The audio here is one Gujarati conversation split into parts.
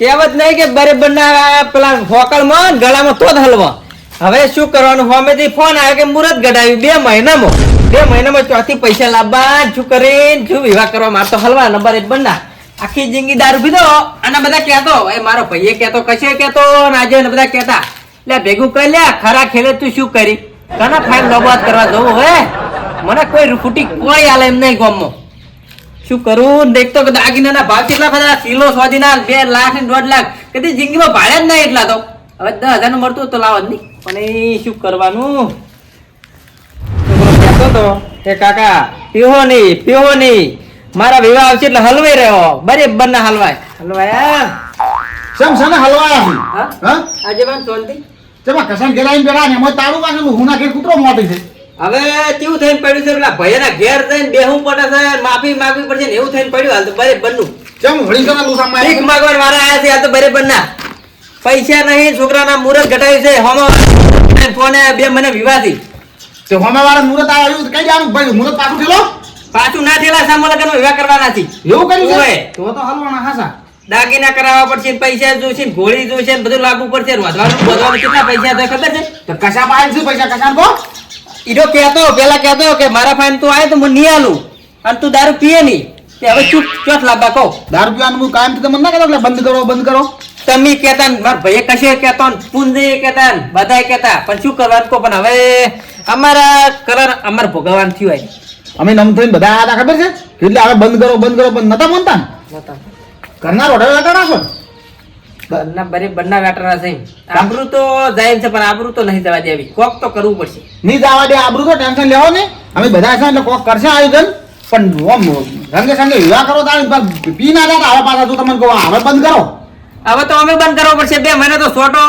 કહેવત નહીં કે બરેબર ના પેલા હોકળમાં, ગળામાં તો જ હલવા. હવે શું કરવાનું? હોમેથી ફોન આવ્યો કે મુરત ગઢાવ્યું બે મહિનામાં. બે મહિનામાં ચોથી પૈસા લાવવા શું કરીને, શું વિવાહ કરવા? મારે તો હલવા નંબર એક બનના. આખી જિંદગી દારૂ પીધો. અને બધા કહેતો, એ મારો ભાઈએ કહેતો કશે કહેતો અને આજે બધા કહેતા, લે, ભેગું કરી લે ખરા ખેલે તું શું કરી? કના ફાઇલ લોબાત કરવા જવું હે મને કોઈ ફૂટી કોઈ આલે એમ નહીં ગામમાં શું કરું? દેખતો કે દાગીનાના ભાવ કેટલા બધા? કિલો સ્વાદીના બે લાખ ને દોઢ લાખ. કદી જિંદગીમાં ભાડે જ નહીં એટલા તો. હવે દસ હજારનું મળતું તો લાવો જ નહીં. પણ એ શું કરવાનું? છોકરો કહેતો તો. કે કાકા પીવો નહીં પીવો નહીં. મારા વિવાહ આવશે એટલે હલવાઈ રહ્યો. બરેબર ના હલવાય. હલવાય? સમ સમ હલવાયા હા? હા? આજે પણ ચોલતી ચમા કસમ ગેલાઈને બેરા ને એમાં તાળું વાગેલું હુના ઘેર કૂતરો મોટી છે. હવે કેવું થઈને પડ્યું છે? પેલા ભૈયાના ઘેર જઈને બેહું પડે છે માફી માંગવી પડશે ને એવું થઈને પડ્યું. હાલ તો બરેબરનું ચેમ વળી સના લુસા ભીખ મારી માંગવા વાળા આયા છે આ તો બરે ના પૈસા નહીં છોકરાના મુરત ઘટાડ્યું છે હોમો. ફોને બે મને વિવાદી તો હોમે વાળા મુરત આવ્યું કઈ જાણું? ભાઈ મુરત પાછું ઠેલો પાછું ના થયેલા સામો લગ્ન વિવાહ કરવાના છે. એવું કર્યું છે? તો તો હલવાના હાસા. દાગીના કરાવવા પડશે પૈસા જોઈશે ગોળી ને બધું લાગવું પડશે વધવાનું વધવાનું કેટલા પૈસા થાય ખબર છે? તો કશા પાય છે પૈસા? કશા કો ઈરો કહેતો પેલા કહેતો કે મારા ફાઈન તું આવે તો હું નહીં આલું. અને તું દારૂ પીએ નહીં. તે હવે ચૂપ ચોથ લાવવા કહો. દારૂ પીવાનું હું કાયમ તમને ના કહેતો એટલે બંધ કરો બંધ કરો? તમે કહેતા મારા ભાઈએ કશે કહેતો પુંજે કહેતા બધાય કહેતા. પણ શું કરવાનું કહો પણ હવે અમારા કલર અમાર ભોગવવાનું થયું હોય. અમે નમ થઈને બધા આ ખબર છે? એટલે હવે બંધ કરો બંધ કરો પણ નતા માનતા નતા. ઘરના રોડે લગાડા નાખો ને. બરે બંને વેટરા છે. આબરૂ તો જાય છે પણ આબરૂ તો નહીં જવા દેવી. કોક તો કરવું પડશે. નહીં જવા દે આબરૂ તો ટેન્શન લેવો ને અમે બધા છે એટલે કોક કરશે આયોજન. પણ ઓમ રંગે સંગે વિવાહ કરો તારે પી ના જતા આવા પાછા તું તમને કહો હવે બંધ કરો. હવે તો અમે બંધ કરવો પડશે. બે મહિના તો સોટો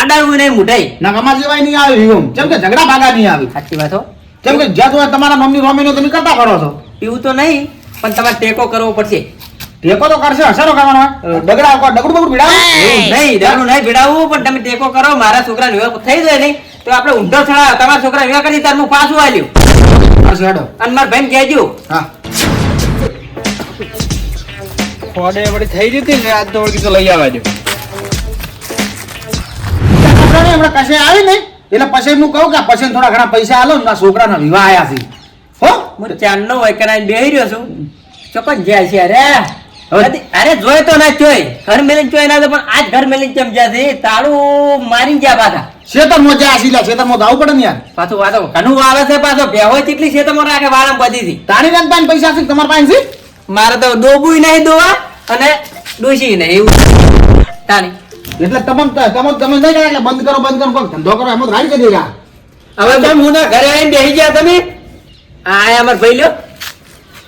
અડાડવું નહીં મુઠાઈ ના અમાર જેવાય નહીં આવે વિવમ જેમ કે ઝઘડા ભાગા નહીં આવે. સાચી વાત હો. જેમ કે જ્યાં તમારા મમ્મી મમ્મીનો તમે કરતા કરો છો. પીવું તો નહીં પણ તમારે ટેકો કરવો પડશે. ટેકો તો કરશે હસરો કરવાનો. ડગડા ઉપર ડગડું બગડું ભીડાવું? નહીં દારૂ નહીં ભીડાવું પણ તમે ટેકો કરો મારા છોકરા વિવાહ થઈ જાય નહીં તો આપણે ઊંધો છડા તમારા છોકરા વિવાહ કરી તાર હું પાછું આલ્યું. હેડો. અને મારા ભાઈને કહેજો. હા. ફોડે વળી થઈ જતી ને આજ તો વળી તો લઈ આવવા દો. છોકરાને હમણાં કશે આવી ને એટલે પછી હું કહું કે આ પછી થોડા ઘણા પૈસા આલો ને છોકરાના વિવાહ આયા છે. હો? હું ચાંદનો હોય કે બેહી રહ્યો છું. ચોક્કસ જાય છે અરે અરે જોય તો ના જોય ઘર મેલીને જોય ના પણ આજ ઘર મેલીને કેમ જ્યાં છે? તાળું મારીને ગયા પાછા. શેતરમાં જ્યાં આશીલા શેતર મો આવવું પડે ને યાર. પાછું વાતો ઘણું આવે છે પાછો. બેહો કેટલી શેતર મો રાખે વાળા બધી થી. તાણી બેન પાન પૈસા છે તમાર પાસે મારે તો ડોબુય નહીં દોવા અને ડોસી નહીં એવું તાણી. એટલે તમામ તમામ તમે નહીં કરે એટલે બંધ કરો બંધ કરો કોક ધંધો કરો એમ જ રાડી કરી હવે તમે હું ના ઘરે આવીને બેસી ગયા તમે? આ અમાર ભાઈ લ્યો.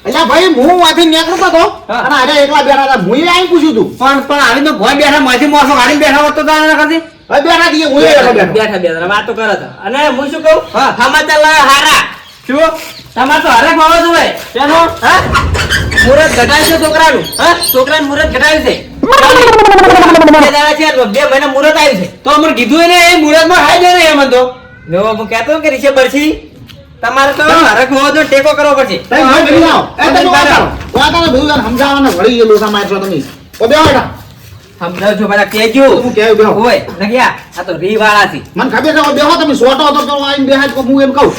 એટલે ભાઈ હું વાથી નીકળતો હતો અને આજે એકલા બેઠા હતા. હું આવીને પૂછ્યું તું. પણ પણ આવી તો ભોય બેઠા માથી મોસો ગાડી બેઠા હોત તો તારે ના હવે બેઠા છીએ હું બેઠો બેઠો. બેઠા બેઠા વાતો કરે છે અને હું શું કહું? સમાચાર લાવે હારા. શું? તમારે તો હરેક હોવો જોઈએ શેનો? હા? મુરત ઘટાડ્યું છે છોકરાનું. હા? છોકરાનું મુરત ઘટાડ્યું છે. બે મહિના મુરત આવ્યું છે. તો અમને કીધું એને એ મુરતમાં હાઈ દે ને એમ તો. હું કહેતો કે રીશે બરછી તમારે તો હોવો જોઈએ ટેકો કરવો પડશે. તમે ભાઈ ભરી આવો. એ તમે તમે વાત કરો. વાત કરો, બધું તને સમજાવવાના વળી ગયેલું મારે છો તમે. ઓ બે બેટા. સમજાવજો બધા કેજો હું કહેવું બેહો. હોય નગિયા આ તો રી વાળા છે. મને ખબર છે બેહો તમે. સોટો તો આવીને બેહાય તો હું એમ કહું.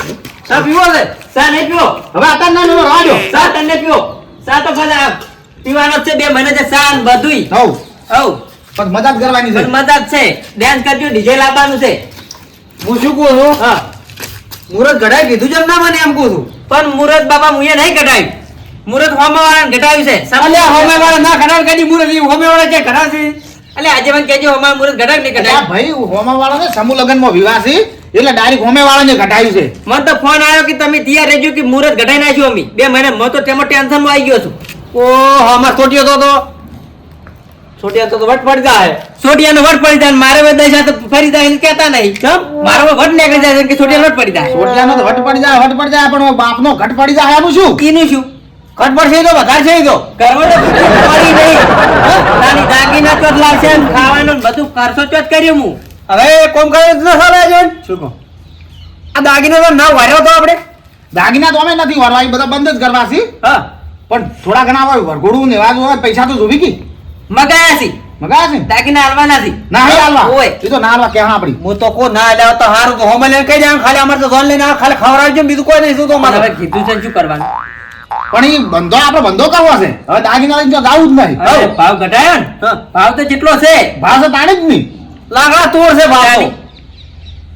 સા પીવો છે? સા નહીં પીવો? હવે આ તને ના રાજો સા તને પીવો? સા તો બધા પીવાનો છે બે મહિના છે સા બધુંય. હવ. હવ. પણ મદદ કરવાની છે. જ છે. ડાન્સ કરજો ડીજે લાવવાનું છે. હું શું કહું છું? હા. મુરત ઘડાઈ કીધું છે ના મને એમ કહું છું. પણ મુરત બાબા મુએ નહીં ઘટાડ્યું મુરત હોમે વાળા ઘટાડ્યું છે. અલ્યા હોમે વાળા ના ઘટાડ કદી મુરત? હોમે વાળા કે ઘટાશે એટલે આજે મને કહેજો હોમે મુરત ઘટાડ નહીં ઘટાય ભાઈ હોમે વાળા ને સમૂહ લગ્નમાં વિવાહ છે એટલે ડાયરેક્ટ હોમે વાળા ને ઘટાયું છે. મને તો ફોન આવ્યો કે તમે તૈયાર રહેજો કે મુરત ઘટાઈ નાખ્યું અમે. બે મહિના મેં તો તેમાં ટેન્શનમાં આવી ગયો છું. ઓ હમણાં છોટીઓ તો. તો તો તો વટ પડી જાય. છોટિયાનો વટ પડી જાય મારે બધા સાથે ફરી જાય એને કેતા નહીં. કેમ? મારો વટ નીકળી જાય કે છોટિયા વટ પડી જાય. સોટલાનો તો વટ પડી જાય વટ પડી જાય પણ બાપનો ઘટ પડી જાય આનું શું? કીનું શું? ઘટ પડશે તો વધારે છે તો. કરવો તો પડી નહીં. તારી દાગીના તો લાવશે ખાવાનું બધું કરશો ચોટ કર્યું હું. હવે કોમ કરે તો સારા જોન શું કહો? આ દાગીનો તો ના વાર્યો તો આપણે. દાગીના તો અમે નથી વારવા એ બધા બંધ જ કરવા છે હા. પણ થોડા ઘણા હોય વરઘોડું ને એવા હોય પૈસા તો જોવી કી? મગાયા છે. મગાયા છે? ને? હાલવાના છે. ના હાલવા. ઓય. એ તો ના હાલવા કે હા આપડી? હું તો કો ના એટલે તો હારું તો હોમે લઈને કહી દે ખાલી અમારે તો લઈને ખાલી ખવડાવજો ને બીજું કોઈ નહીં શું તો મારે કીધું છે શું કરવાનું? પણ એ બંધો આપણે બંધો કરવો છે. હવે દાગીના તો જાવું જ નહીં. ભાવ ઘટાયો ને? ભાવ તો જેટલો છે. ભાવ તો તાણે જ નહીં. લાગા તોડ છે બાપો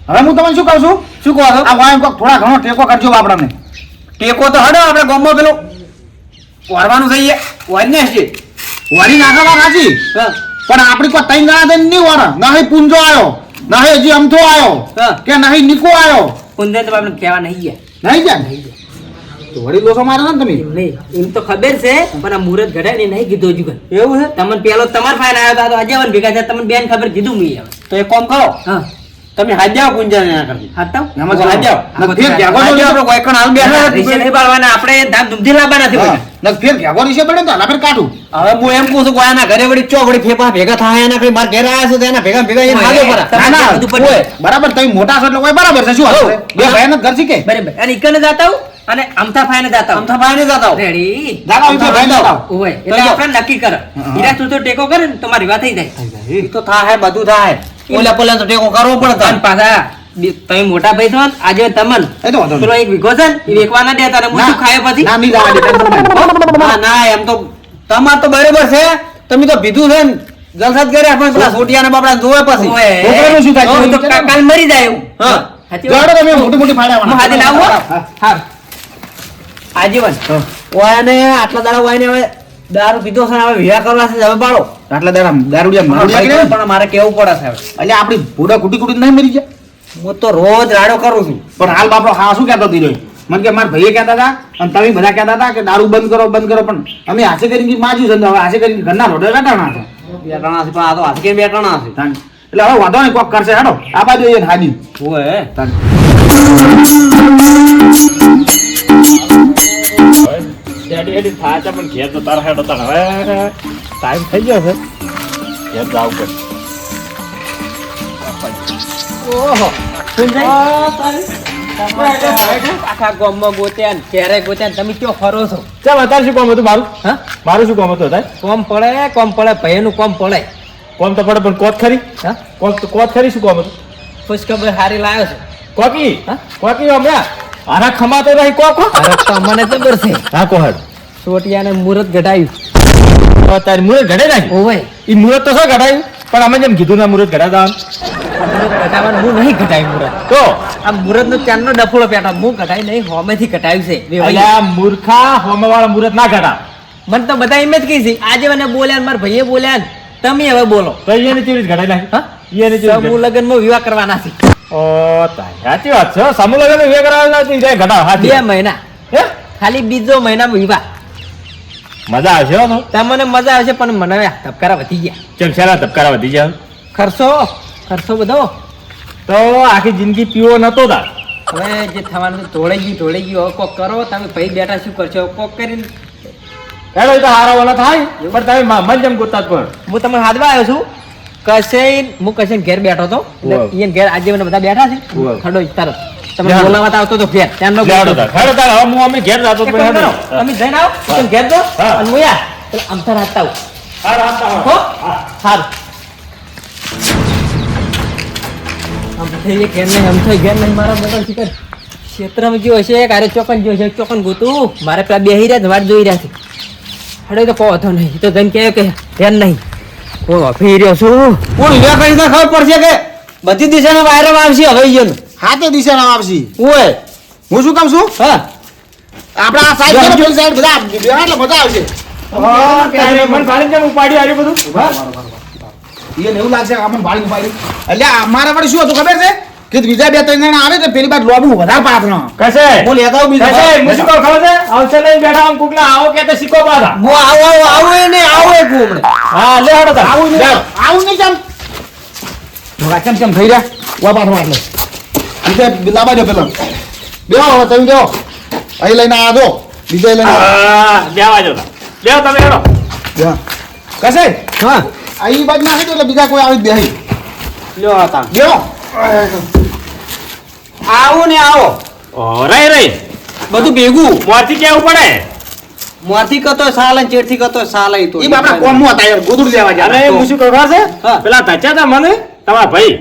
હવે હું તમને શું કહું છું? શું કહો છો? આ વાયમ કોક થોડા ઘણો ટેકો કરજો આપણને ટેકો તો હડો આપણે ગમો પેલું વારવાનું થઈ ગયા છે. વળી નાખવા હા. પણ આપણી કોઈ ત્રણ ગણા થઈને નહીં વર નહીં પૂંજો આવ્યો નહીં હજી અમથો આવ્યો હા. કે નહીં નીકો આવ્યો કુંદન તો આપણે કહેવા નહીં ગયા. નહીં જાય તો વળી લોસો મારો ને તમે? નહીં. એમ તો ખબર છે પણ આ મુહૂર્ત ઘડાય ને નહીં કીધું હજુ એવું છે? તમને પેલો તમાર ફાઈન આવ્યો હતો, તો આજે આવે ભેગા થયા તમને બેન ખબર કીધું મેં હવે. તો એક કામ કરો. હા. તમે હાજ્યા ગુંજા ના કરજો હા તો. એમાં હાલ જાઓ. નક ફેર ઘેગો હાજ્યા જો- આપણે વાયકણ હાલ બેઠા. રીસે નહીં પાડવાના, આપણે ધામ ધૂમથી લાવવાના. નક ફેર ઘેગો રીસે પડે તો. ફેર કાઢું. હવે હું એમ કહું છું કે આના ઘરે વળી ચો વળી ફેફા ભેગા થાય એના કઈ માર ઘેર આવ્યા છે તો એના ભેગા ભેગા એ હાલે પરા ના, ના, બરાબર તમે મોટા છો એટલે કોઈ બરાબર છે. શું? બે ભાઈ ને ઘર શીખે. બરાબર. અને ઈકને જાતા હું અને અમથા ફાઈને જાતા અમથા ભાઈ ને જતા રેડી જાઓ, અમથા ભાઈ જાતા ઓય એટલે આપણે નક્કી કર. હીરા તું તો ટેકો કરે ને તમારી મારી વાત થઈ જાય. એ તો થાય બધું થાય. ઓલા પોલા તો ટેકો કરવો પડે અને પાછા તમે મોટા ભાઈ છો આજે તમન. એ તો પેલો એક વિઘો છે ને એ વેચવા ના દેતા અને હું ખાય પછી. ના, મી જવા દે, ના ના એમ તો તમાર તો બરોબર છે. તમે તો ભીધું છે ને. જલસા કરે કર્યા પણ પેલા સોટિયાના બાપડા જોવે પછી. છોકરાનું શું થાય? તો કાલ મરી જાય એવું હા. જાડો તમે મોટી મોટી ફાડ્યા હું હાથે લાવું હા. આજીવન. ઓયાને આટલા દાડા ઓયાને હવે દારૂ પીધો છે હવે વિવાહ કરવા છે હવે બાળો આટલા દાડા દારૂ? પણ મારે કેવું પડે છે એટલે આપણી ભૂડા કુટી કુટી નહીં મરી જાય હું તો રોજ રાડો કરું છું. પણ હાલ બાપડો હા શું કહેતો હતી રહ્યો મને કે મારા ભાઈએ કહેતા હતા અને તમે બધા કહેતા હતા કે દારૂ બંધ કરો બંધ કરો પણ અમે હાથે કરીને માજ્યું છે ને હવે હાથે કરીને ઘરના રોડે કાઢવાના છે. બે ટણા છે પણ આ તો હાથે બે બેટાણા છે? એટલે હવે વાંધો નહીં કોક કરશે. હેડો આ બાજુ એ હાજી ઓય. તાન. ડેડી હેડી થાય છે પણ ઘેર તો તારા હેડો તાર હવે ટાઈમ થઈ ગયો છે. ઘેર જાવ કે. ઓહો. આખા ગામમાં ગોત્યા ને ક્યારે ગોત્યા તમે કયો ફરો છો? ચાલ અત્યારે શું કોમ હતું મારું? હા? મારું શું કામ હતું અત્યારે? કોમ પડે કોમ પડે ભયનું કોમ પડે. કોમ તો પડે પણ કોત ખરી? હા? કોત કોત ખરી શું કામ હતું? ખુશખબર હારી લાવ્યો છે. કોકી? હા? કોકી હમણાં? આના ખમાતો રહી કો કો અરે તો મને તો છે હા કોહડ સોટિયાને મુરત ઘટાયું. તો તારી મુરત ઘડે નાખી ઓવે. એ મુરત તો શું ઘડાયું પણ અમે જેમ કીધું ના મુરત મુહૂર્ત ઘટાવાનું હું નહીં ઘટાયું મુરત. તો? આ મુરત નો ચાંદનો ડફોળો પેટા? હું ઘટાય નહીં હોમેથી ઘટાયું છે. અલ્યા મૂર્ખા હોમવાળા મુરત ના ઘડા મને તો બધા એમ જ કહી છે આજે મને બોલ્યા ને મારા ભાઈએ બોલ્યા ને તમે હવે બોલો. તો એને ચીડી ઘડાઈ નાખી. હા? એને ચીડી સમૂહ લગ્નમાં વિવાહ કરવાના છે. સાચી વાત છે સમૂહ લગ્ન વે કરાવેલા નથી જાય ઘટા સાચી બે મહિના. હે? ખાલી બીજો મહિનામાં વિવાહ. મજા આવશે હો તમને મજા આવશે પણ મને ધબકારા વધી ગયા. ચમ શેના ધબકારા વધી ગયા? ખર્ચો ખર્ચો બધો. તો આખી જિંદગી પીવો નતો તાર. હવે જે થવાનું છે ઢોળાઈ ગયું ઢોળાઈ ગયું. હવે કોક કરો તમે ભાઈ બેઠા શું કરશો? કોક કરીને હેડો તો હારા વાળા થાય પણ તમે મન જેમ ગોતા પણ. હું તમને હાથમાં આવ્યો છું. કશે હું કશે ઘેર બેઠો તો. અહીંયા ઘેર આજે મને બધા બેઠા છે ખડો તરત. તમે બોલાવા આવતો તો ઘેર. ત્યાં નો તાર. ખડો તાર. હવે હું અમે ઘેર જાતો તો તમે જઈને આવો. તમે ઘેર દો અને હું પેલા અમથા રાખતા આવું. હા, રાસ્તા હો? હાર. આમ એ ઘેર નહીં અમથે ઘેર નહીં. મારા બેટા શીખર ક્ષેત્રમાં ગયો હશે કારે ચોકન ગયો છે ચોકન ગોતું. મારે પેલા બેહી રહ્યા વાટ જોઈ રહ્યા છે. હડે તો કહો તો નહીં. તો જઈને કહે કે ધ્યાન નહીં. કોણ ઓફી રહ્યો છું. કોણ વિવાહ કરી ખબર પડશે કે બધી દિશાના વાયર આવશે હવે ઈયોનું. હાથે દિશા નામ આવશે. ઓય. હું શું કામ છું? હા. આપણે આ સાઈડ પેલી સાઈડ બધા એટલે મજા આવશે. મન ભાળીને કેમ ઉપાડી આવ્યું બધું? એને એવું લાગશે આપણને ભાળી ભાળી એટલે અમારા વળી શું હતું ખબર છે? કે બીજા બે ત્રણ જણા આવે તો પેલી બાદ લોબુ વધારે પાથરો કશે? હું લેતા આવું બીજા કશે? હું શું ખબર છે? આવશે લઈને બેઠા આમ કુકલા આવો કે તો શીખો પાછા. હું આવો આવો આવો એ નહીં આવો એક હું હમણાં. હા લે હેડો આવું ને આવું ને કેમ ભગા કેમ કેમ થઈ રહ્યા? વા પાથરો એટલે બીજે લાબા દો પેલા. બેહો હવે તમે જો અહીં લઈને આ દો બીજે લઈને આ. હા, બેહવા જો તાર. બેહો તમે હેડો. કશે? હા. અહીં બાજુ ના એટલે બીજા કોઈ આવી દે બેહી. લ્યો તાર. બેહો. આવો ને આવો. રહી રહી. બધું ભેગું. મોરથી કેવું પડે? મોરથી કતો સાલ અને ચેડથી કતો સાલ આઈ તો ઈ બાપરા કોમમાં હતા યાર ગોદડું લેવા જા અરે હું શું કરવા છે? પેલા ધચ્યા તા મને તમારા ભાઈ.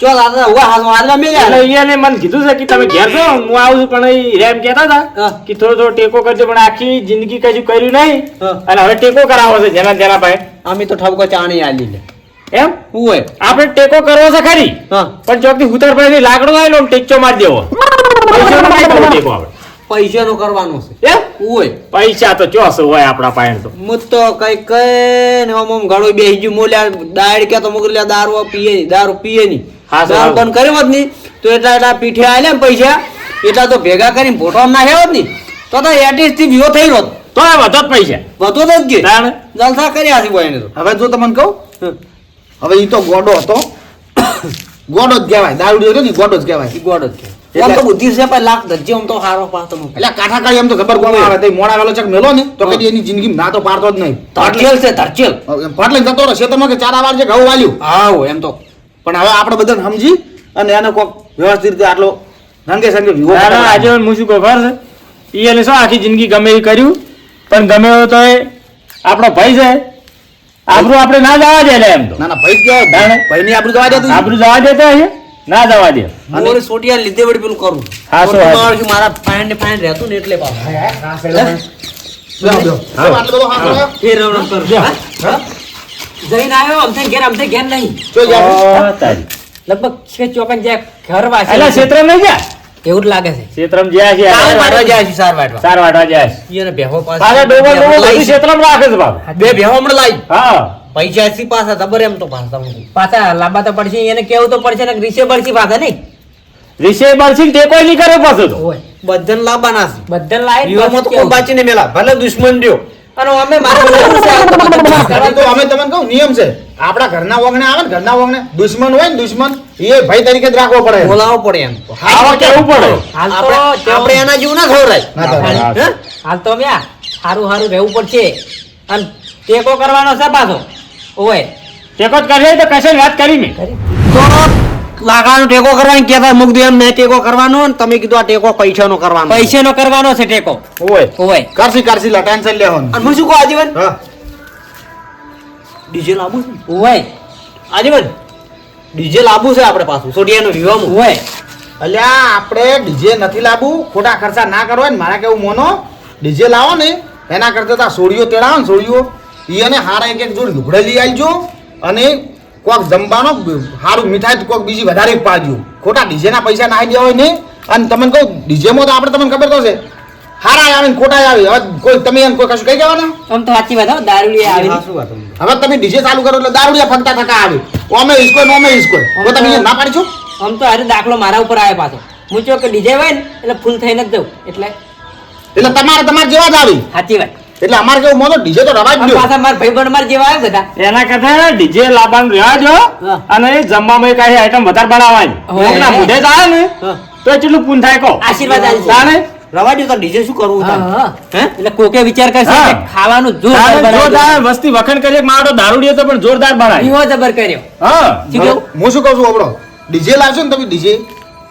ચો દાદા ઉવા હાલ હાથમાં મે એટલે ઈયાને મને કીધું છે કે તમે ઘેર છો? હું આવું છું પણ ઈ રેમ કહેતા હતા કે થોડો થોડો ટેકો કરજો પણ આખી જિંદગી કશું કર્યું નહીં. અને હવે ટેકો કરાવો છે જેના જેના ભાઈ. અમે તો ઠબકો ચાણી આલી લે. એમ? હોય આપણે ટેકો કરવો છે ખરી? પણ ચોકથી ઉતર પડે લાકડો ને ટેકચો મારી દેવો. ટેકો આપણે પૈસાનો કરવાનો છે. એમ? હોય પૈસા તો ચોસ હોય આપણા પાસે તો. મુત તો કઈ કઈ ને ઓમ ઘણો બેસી ગયું મોલ્યા દાડ કે તો મોકલ્યા દારૂ પીએ નહીં, દારૂ પીએ નહીં. હા, સર, દારૂ બંધ કર્યો જ નહીં તો એટલા એટલા પીઠે આલ્યા ને પૈસા એટલા તો ભેગા કરીને ફોટો નાખ્યા હોત નહીં. તો તો એટીએસથી વિવો થઈ રહ્યો તો આ વધો જ પૈસા. વધુ જ કે. જલસા કર્યા છે બોયને તો. હવે જો તમને કહું. હવે એ તો ગોડો હતો. ગોડો જ કહેવાય. દારૂડી હતો ને ગોડો જ કહેવાય. ગોડ જ કહેવાય. એટલે- તો બુદ્ધિ છે પણ લાખ ધજ્જે આમ તો હારો પાતો એટલે કાઠા કાળી એમ તો ખબર કોણ આવે? તે મોડા વેલો ચક મેલો ને તો કદી એની જિંદગી ના તો પારતો જ નહીં. ધરચેલ છે ધરચેલ પાટલે જતો રહે. ખેતરમાં કે ચાર વાર છે ઘઉં વાલ્યું. હા હો, એમ તો. પણ હવે આપણે બધાને સમજી અને એને કોક વ્યવસ્થિત રીતે આટલો રંગે સંગે વિવો. આજે હું શું ખબર છે? એ એને શું આખી જિંદગી ગમે એ કર્યું? પણ ગમે તો એ આપણો ભાઈ છે. આબરૂ આપણે ના જવા દે એમ તો. ના ના ભાઈ જ ભાઈ ની આબરૂ જવા દેતું આબરૂ જવા દેતા હશે ના જવા દે. મોરે સોટિયા લીધે વળી પેલું કરું. હા, વાત? મારું ફાઈન ને ફાઈન રહેતું ને એટલે બાપ હા? હા? જઈને આવ્યો અમથે ઘેર અમથે ઘેર નહીં. લગભગ છે ચોકન જ્યાં ઘર એટલે ક્ષેત્ર નહીં ગયા? એવું જ લાગે છે. ક્ષેત્રમ જ્યાં છે સાર વાટવા જાય છે. સાર વાટવા. સાર વાટવા જાય છે. એને બેહો પાસે પાછા. ડોબો ડોબો બધું ક્ષેત્રમ રાખે છે બાપ. બે બેહો હમણાં લાઈ. હા. પૈસા એસી પાછા જબર એમ તો પાછા પાછા લાંબા તો પડશે એને કેવું તો પડશે ને રીસે પડશે પાછા નહીં? વિષય તે ટેકો નહીં કરે પાછું તો. બધન લાંબા ના છે બધા લાયક વિવાહમાં તો કોઈ બાચીને મેલા. ભલે દુશ્મન રહ્યો. અને અમે અમે તમને કહું નિયમ છે. આપણા ઘરના વગણે આવે ને ઘરના વગણે દુશ્મન હોય ને દુશ્મન એ ભાઈ તરીકે જ રાખવો પડે. બોલાવવો પડે એમ. આવા કેવું પડે? આપણે એના જેવું ના ખવડાય? હાલ તો મ્યા સારું સારું રહેવું પડશે. અને ટેકો કરવાનો છે પાછો. ઓય. ટેકો જ કરે તો કશે વાત કરી મેં તો લાગાનો ટેકો કરવાની કહેતા મુક દે એમ મેં ટેકો કરવાનો ને તમે કીધું આ ટેકો પૈસાનો કરવાનો. પૈસાનો કરવાનો છે ટેકો. ઓય. ઓય. કરસી કરસી લા ટેન્શન લેવાનું. અને હું શું કહું આજીવન? હા. ડીજે લાવું છે? ઓય. આજીવન ડીજે લાવું છે આપણે પાછું સોડિયાનો વિવાહ ઓય. અલ્યા આપણે ડીજે નથી લાવવું ખોટા ખર્ચા ના કરવા ને મારા કેવું મોનો ડીજે લાવો ને એના કરતા સોડિયો તેડાવો ને સોડિયો ઈ અને હારા એક એક જોડ લુગડા લઈ આવજો અને કોક જમવાનો સારું મીઠાઈ કોક બીજી વધારે પાડજો ખોટા ડીજે ના પૈસા નાખી દેવા હોય નહીં અને તમને કહું ડીજેમાં તો આપણે તમને ખબર તો છે હારા આવે ને ખોટા આવે. હવે કોઈ તમે એમ કોઈ કશું કહી જવાના આમ તો સાચી વાત હો દારૂડી આવી. શું વાત હવે તમે ડીજે ચાલુ કરો એટલે દારૂડિયા ફગતા થકા આવે. ઓમે ઈસકો ને ઓમે ઈસકો તો તમે ના પાડી છો? આમ તો હારે દાખલો મારા ઉપર આવે પાછો. હું જો કે ડીજે હોય ને એટલે ફૂલ થઈને જ જઉં એટલે એટલે તમારે તમારે જેવા જ આવી. સાચી વાત. એટલે અમારે કેવું મોનો ડીજે તો રવા જ દો પાછા મારા ભાઈબંધ માર જેવા આવ્યા બધા. એના કરતા ડીજે લાબાન રહ્યા જો અને એ જમવામાં કાંઈ આઈટમ વધારે બનાવાય. કોકના મોઢે જ આવે ને તો એટલું પૂન થાય કો આશીર્વાદ આલશે. તાને રવા દો તો ડીજે શું કરવું હા? એટલે કોકે વિચાર કરશે કે ખાવાનું જોરદાર જોરદાર વસ્તી વખણ કરીએ કે મારો દારૂડિયો તો પણ જોરદાર બનાવી. વિવો જબર કર્યો. હા? હું શું કહું છું આપણો ડીજે લાવશો ને તમે ડીજે?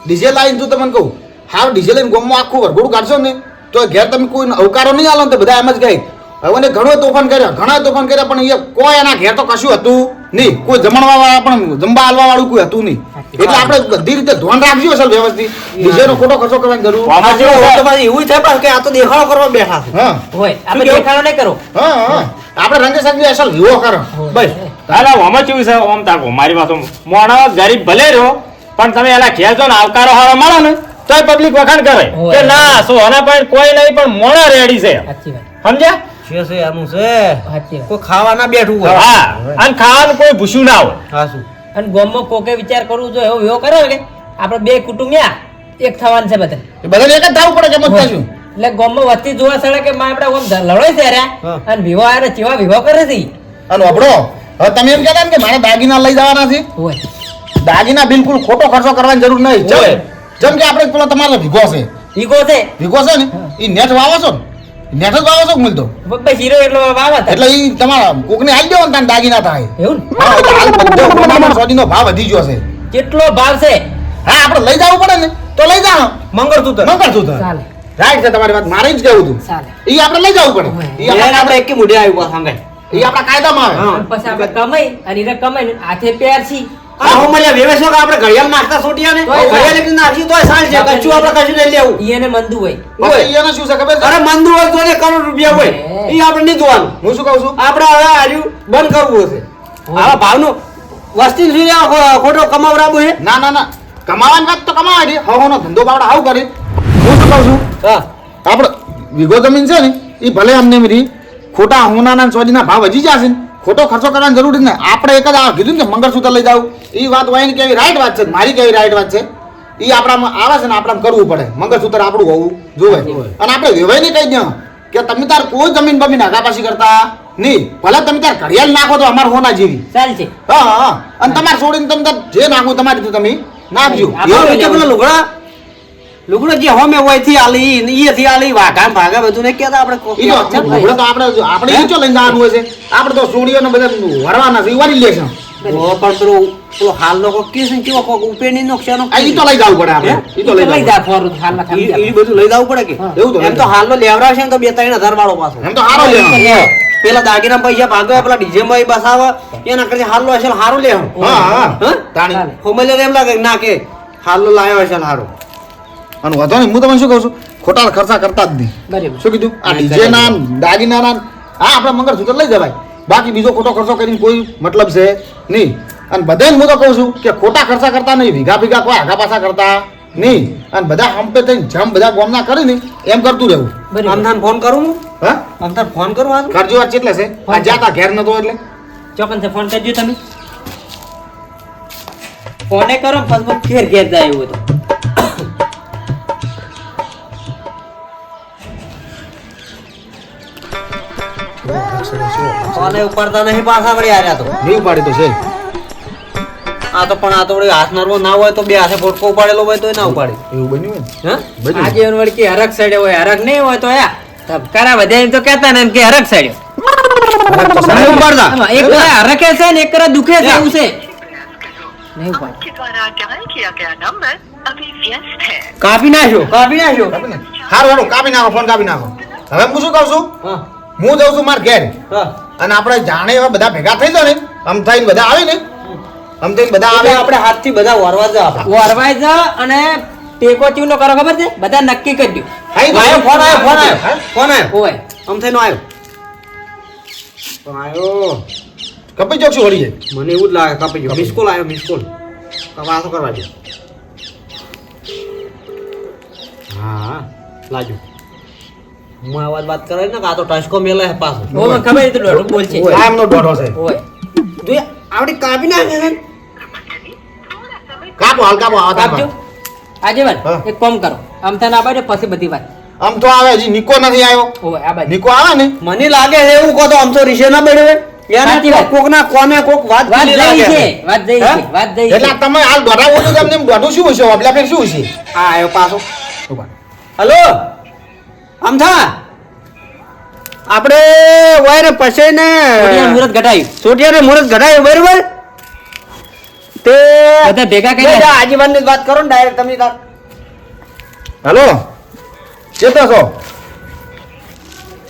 ડીજે લાવીને જો તમને કહું? હા ડીજે લઈને ગોમમાં આખું વરઘોડું કાઢશો ને? તો ઘેર તમે કોઈ અવકારો નહીં આલો ને તો બધા એમ જ ગઈ હવે ને ઘણો તોફાન કર્યા ઘણા તોફાન કર્યા પણ એ કોઈ એના ઘેર તો કશું હતું નહીં. કોઈ જમણવા વાળા પણ જમવા આલવા વાળું કોઈ હતું નહીં. એટલે આપણે બધી રીતે ધ્યાન રાખજો અસલ વ્યવસ્થિત. બીજાનો નો ખોટો ખર્ચો કરવાની જરૂર. તો છે? પણ એવું થાય કે આ તો દેખાડો કરવા બેઠા હોય. આપણે દેખાડો નહીં કરો. હા હા. આપણે રંગે સંગે અસલ વિવો કરો. બસ. અરે આમાં કેવું છે? ઓમ તાકો મારી વાત મોણો ગરીબ ભલે રહ્યો પણ તમે એના ઘેર જો ને આવકારો હારો મળો ને તો પબ્લિક વખાણ કરે. કે ના સોના પણ કોઈ નહીં પણ મોણા રેડી છે. સમજ્યા? છે છે આનું છે. કોઈ ખાવા બેઠું હોય. હા અને ખાવાનું કોઈ ભૂસ્યું ના હોય. હા શું? અને ગામમાં કોકે વિચાર કરવું જો એવો વિવો કર્યો કે આપણે બે કુટુંબિયા એક થવાનું છે બધા. એ બધાને એક જ થવું પડે કે મત થશું? એટલે ગામમાં વસ્તી જોવા સળે કે માં આપણે ઓમ છે રે અને વિવાહ આરે ચેવા વિવાહ કરે છે. અને અબડો હવે તમે એમ કહેતા કે મારે દાગીના લઈ જવાના છે? દાગીના બિલકુલ ખોટો ખર્ચો કરવાની જરૂર નહીં. હોય. જેમ કે આપણે પેલો તમારો ભીગો છે. ભીગો છે? ભીગો છે ને? એ નેટ વાવો છો ને નેટ જ વાવો છો મિલતો ભાઈ હીરો એટલો વાવા એટલે એ તમારા કોકને આવી દેવો ને તાને દાગીના થાય. એવું ને? હા હાલ બધો સોદીનો ભાવ વધી ગયો છે. કેટલો ભાવ છે? હા આપણે લઈ જવું પડે ને? તો લઈ જાઓ. મંગળસૂત્ર. મંગળસૂત્ર. ચાલે. રાઈટ છે તમારી વાત મારે જ કહેવું હતું એ આપણે લઈ જવું પડે. એ ઈ આપણે આપણે એક મુઢે આવ્યું સંગાઈ એ આપણા કાયદામાં આવે. પછી આપણે કમાઈ અને એને કમાઈ હાથે પેર આ હું મળ્યા વેવે કે આપણે ઘડિયાળ નાખતા સોટિયા ને ઘડિયાળ એકલી નાખી તોય સાલ છે. કચ્છું આપણે કશું લઈ લેવું. ઈ મંદુ હોય. પછી એને શું છે ખબર અરે મંદુ હોય તો કરોડ રૂપિયા હોય. એ આપણે નહીં જોવાનું. હું શું કહું છું? આપણે હવે આર્યું બંધ કરવું હશે. આવા ભાવનું વસ્તી સુધી ખોટો કમાવરાવું છે ના ના ના. કમાવાની વાત તો કમાવા દે. હવાનો ધંધો બાવડા આવું કરે. હું શું કહું છું? હા. આપણે વિગો જમીન છે ને એ ભલે અમને મીરી ખોટા હોનાના સોજીના ભાવ હજી જશે ને. ખોટો ખર્ચો કરવાની જરૂર ને આપણે એક જ આ કીધું ને મંગળસૂત્ર લઈ જાવ એ વાત હોય ને કેવી રાઈટ વાત છે? મારી કેવી રાઈટ વાત છે? એ આપણામાં આવે છે ને આપણામાં કરવું પડે. મંગળસૂત્ર આપણું હોવું જોવે. અને આપણે વેવાઈને કહી દઉં. કે તમે તાર કોઈ જમીન બમીન આગાપાસી કરતા નહીં. ભલે તમે તાર ઘડિયાળ નાખો તો અમારે હોના જેવી. ચાલશે. હા હા, અને તમારે છોડીને તમે જે નાખવું તમારી રીતે તમે નાખજો. એવું પેલા લુગડા લુગડા જે હોમે હોયથી આલી ઈએ થી આલી વાઘા ભાગા બધું ને કેતા આપણે કોફી લુગડો તો આપણે આપણે ઈ ચો લઈને જવાનું હોય છે? આપણે તો સોડીઓને બધા વરવાના છે વારી લે છે. ઓ, પણ પેલો પેલો હાલ લોકો કેસ ને કેવો કોક ઉપેરની નુકસાન આ ઈ તો લઈ જાવું પડે આપણે. ઈ તો લઈ જાવ ફોર હાલ ના એ બધું લઈ જવું પડે કે? એવું તો એમ તો હાલ નો લેવરાશે ને તો બે ત્રણ હજાર વાળો પાછો. એમ તો હારો લે પેલા દાગીના પૈસા ભાગે પેલા ડીજે માં બસાવા એના કરતા હાલનો હશે ને હારું લે હા હા? તાણી. હોમલે એમ લાગે ના કે હાલનો લાયો હશે ને હારું. અને વધો નહીં હું તમને શું કહું છું? ખોટા ખર્ચા કરતા જ નહીં. શું કીધું? આ ડીજે ના દાગીના ના હા આપણે મંગળસૂત્ર લઈ જવાય. બાકી બીજો ખોટો ખર્ચો કરીને કોઈ મતલબ છે નહીં. અને બધાને હું તો કહું છું કે ખોટા ખર્ચા કરતા નહીં ભીગા ભીગા કોઈ આગા પાછા કરતા નહીં. અને બધા હંપે થઈને જમ બધા ગોમના કરી ને એમ કરતું રહેવું. બરાબર. ફોન કરું હું? હા? અમથાને ફોન કરું આજ? કરજો વાત કેટલે છે? આ જાતા ઘેર નતો એટલે. ચોકન છે ફોન કરજો તમે. ફોને કરો ને પછી ફેર ઘેર જાય એવું આ તો. પણ આ તો હાથ હોય તો બે હાથે ફોટકો ઉપાડેલો હોય તો ના ઉપાડે. હરક સાઈડે હોય હરક નહીં હોય તો યા હરક સાઈડે ઉપાડતા. એક છે ને એક કરા દુખે છે કાપી નાખ્યો. કાપી નાખ્યો. હારું કાપી નાખો ફોન કાપી નાખો. હવે હું શું કહું છું? હા જાઉં છું માર ઘેર. હા. અને આપણે જાણે એવા બધા ભેગા થઈ જાવ ને આમ થઈને બધા આવે ને આમ થઈને બધા આવે. આપણે હાથથી બધા વરવા જા વરવાઈ જા અને ટેકો ચીવનો કરો ખબર છે? બધા નક્કી કરી દ્યું હાઈ ભાઈ ફોન આવ્યો ફોન આવ્યો. હે? ફોન આયો ઓય. આમ થઈને આવ્યો. આવ્યો. કપી જાવ છું વળી જાય મને એવું જ લાગે કપી ગયો. મિસ કોલ આવ્યો મિસ કોલ વાતો કરવા દે? હા હા લાજો. હું આ વાત કરે ને કે આ તો ટસકો મેલે હે પાછો. ઓ મને ખબર છે દોઢું બોલ છે આ એમનો દોઢો છે. ઓય. જોઈએ આવડી કાપી ના ને. કાપો હાલ કાપો આ કાપજો. આજે વાત એક કામ કરો. આમ તને આબાડે પછી બધી વાત આમ તો આવે હજી નિકો નથી આવ્યો. હોય આ બાજુ. નિકો આવે ને? મને લાગે છે એવું કહો તો આમ તો રીશે ના બેડવે કોક ના કોને કોક વાત વાત જઈ છે છે. વાત જઈ છે વાત જઈ એટલે તમે હાલ દોઢા બોલો તો દોઢું શું હશે? ફેર શું હશે? હા આવ્યો પાછો. હલો. અમથા આપણે વાય ને પછી ને મુહૂર્ત ઘટાયું સોટિયા ને મુહૂર્ત ઘટાયું બરોબર? તે બધા ભેગા કરી કર્યા જા આજીવનની વાત કરો ને ડાયરેક્ટ તમે તાર. હલો? ચેતા છો?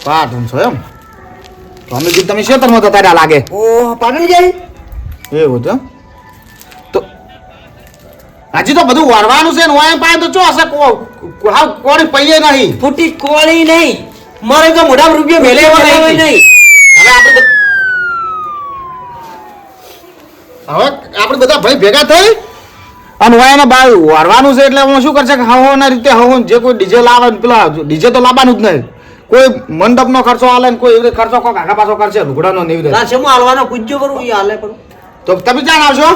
પાટણ છો એમ? તો અમે તમે ખેતરમાં તો તારા લાગે. ઓહ પાટણ જાય એવું તો હજી તો બધું વરવાનું છે ને વાય પાય તો ચો હશે? હાવ કોણી પૈયે નહીં. ફૂટી કોળી નહીં. મારે તો મોઢા રૂપિયો મેલે નહીં. હવે આપણે હવે આપણે બધા ભાઈ ભેગા થઈ? અને વાયના બાર વારવાનું છે એટલે હું શું કરશે કે હવોના રીતે હવો જે કોઈ ડીજે લાવે ને પેલા ડીજે તો લાવવાનું જ નહીં. કોઈ મંડપનો ખર્ચો હાલે ને કોઈ એવી ખર્ચો કોઈ આગા પાછો કરશે લુગડાનો ને એવી રીતે. હું હાલવાનો? પૂજ્યો કરું એ હાલે કરું તો તમે ક્યાં આવશો?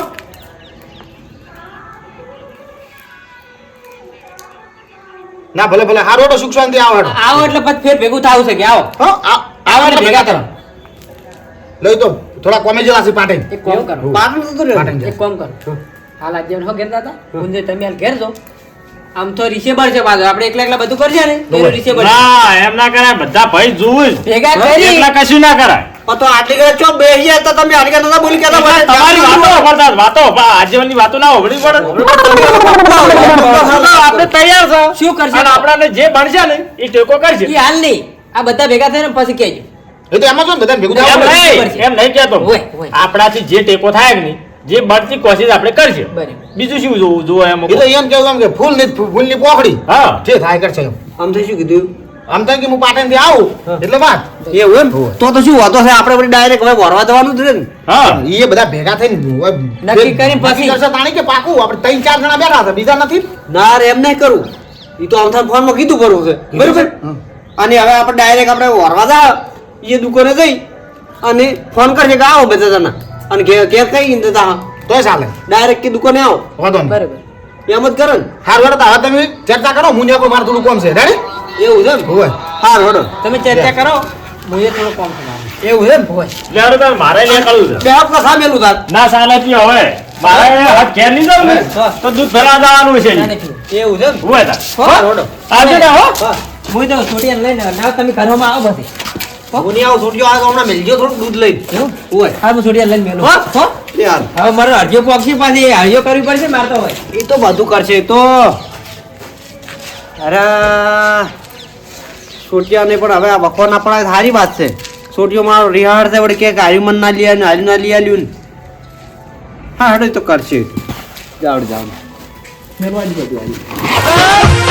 ના ભલે ભલે હારો તો સુખ શાંતિ આવો. આવો એટલે પછી ફેર ભેગું થાવું છે કે આવો? હો આવો એટલે ભેગા કરો. લઈ તો થોડા કોમે જેલા છે પાટે એક કામ કરો. પાટણ તો એક કામ કરો. હાલ આજે હો ઘેર દાદા. ગુંજે તમે હાલ ઘેર જો આમ તો રીસેબર છે પાછો. આપણે એકલા એકલા બધું કરશે ને? રીસેબર ના એમ ના કરાય. બધા ભાઈ જોવું ભેગા કરી. એકલા કશું ના કરાય. તો આટલી ઘડી ચો જાય તો તમે આટલી ઘડી નતા બોલી કેતા તમારી વાતો વાપરતા વાતો આજીવનની વાતો ના હોભળી પડે. આપણે તૈયાર છો. શું કરશે? આપણાને જે ભણશે ને એ ટેકો કરશે. એ હાલ નહીં. આ બધા ભેગા થઈને પછી કહેજો. એ તો એમાં શું બધા ભેગું એમ નહીં એમ નહીં કહેતો. આપણાથી જે ટેકો થાય ને નહીં જે બળતી કોશિશ આપણે કરશે. બીજું શું જોવું જોવો એમ એ તો એમ કેવું એમ કે ફૂલની ફૂલની પોખડી? હા. જે થાય કરશે આમ તો શું કીધું? આમ થાય કે હું પાટણથી આવું એટલે વાત. એવું એમ તો તો શું વાતો છે? આપણે બધી ડાયરેક્ટ હવે વરવા જવાનું છે ને. હા. એ બધા ભેગા થઈને નક્કી કરીને પછી. કરશે તાણી કે પાકું? આપણે ત્રણ ચાર જણા બેઠા છે બીજા નથી? ના રે એમ નહીં કરું. એ તો આમ ફોનમાં કીધું કરવું છે. બરોબર? અને હવે આપણે ડાયરેક્ટ આપણે વરવા જા. એ દુકાને જઈ અને ફોન કરશે કે આવો બધા જણા. અને ઘેર ઘેર કઈ હા. તો ચાલે. ડાયરેક્ટ કે દુકાને આવો? વાંધો નહીં. બરાબર. એમ જ કરો ને. હાર વડે હા હવે તમે ચર્ચા કરો હું કોઈ મારે થોડું કોમ છે. રેડી એવું છે ને હોય. હા હેડો. તમે ચર્ચા કરો હું એ થોડું કોમ છે એવું છે ને? હોય. એટલે હારું મારે લે કરું છે. બે હાથ સામેલું થાત ના સાલે પી હવે. મારે હાથ ઘેર નહીં જાવ ને. હા. તો દૂધ ભરા જવાનું છે. એવું છે ને ઊભા થા. હા હેડો. આવજો ને હો. હું. તો છોટીને લઈને ના તમે ઘરમાં આવો પછી આવું છોડ્યો આ હમણાં મેલજો થોડું દૂધ લઈ એવું હોય હા હું છોટીને લઈને મેલું. હો એ હવે મારો હરજો પોક્ષી પાછી હરજો કરવી પડશે મારે હોય. એ તો બધું કરશે તો. અરે છોટિયાને પણ હવે આ બખો ના પડાય સારી વાત છે. છોટીઓ મારો રિહાડ છે વળી કે હારી મન ના લીયા હારી ના લીયા લ્યું ને. હા હેડો એ તો કરશે. જાવડ જાવડ. મેલવાની બધું આવી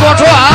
多转。